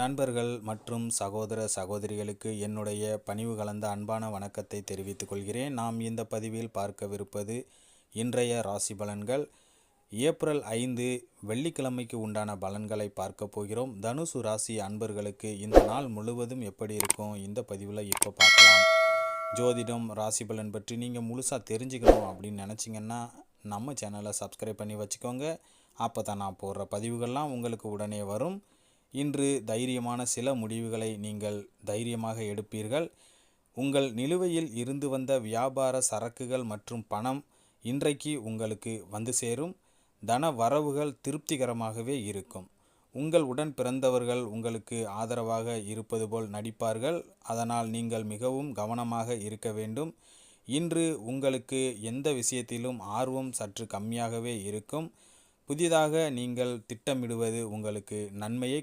நண்பர்கள் மற்றும் சகோதர சகோதரிகளுக்கு என்னுடைய பணிவு கலந்த அன்பான வணக்கத்தை தெரிவித்துக் கொள்கிறேன். நாம் இந்த பதிவில் பார்க்கவிருப்பது இன்றைய ராசி பலன்கள். ஏப்ரல் ஐந்து வெள்ளிக்கிழமைக்கு உண்டான பலன்களை பார்க்க போகிறோம். தனுசு ராசி அன்பர்களுக்கு இந்த நாள் முழுவதும் எப்படி இருக்கும்? இந்த பதிவில் இப்போ பார்க்கலாம். ஜோதிடம் ராசி பலன் பற்றி நீங்கள் முழுசாக தெரிஞ்சுக்கணும் அப்படின்னு நினச்சிங்கன்னா நம்ம சேனலை சப்ஸ்கிரைப் பண்ணி வச்சுக்கோங்க. அப்போ தான் நான் போடுற பதிவுகள்லாம் உங்களுக்கு உடனே வரும். இன்று தைரியமான சில முடிவுகளை நீங்கள் தைரியமாக எடுப்பீர்கள். உங்கள் நிலுவையில் இருந்து வந்த வியாபார சரக்குகள் மற்றும் பணம் இன்றைக்கு உங்களுக்கு வந்து சேரும். தன வரவுகள் திருப்திகரமாகவே இருக்கும். உங்கள் உடன் பிறந்தவர்கள் உங்களுக்கு ஆதரவாக இருப்பது போல் நடிப்பார்கள். அதனால் நீங்கள் மிகவும் கவனமாக இருக்க வேண்டும். இன்று உங்களுக்கு எந்த விஷயத்திலும் ஆர்வம் சற்று கம்மியாகவே இருக்கும். புதிதாக நீங்கள் திட்டமிடுவது உங்களுக்கு நன்மையை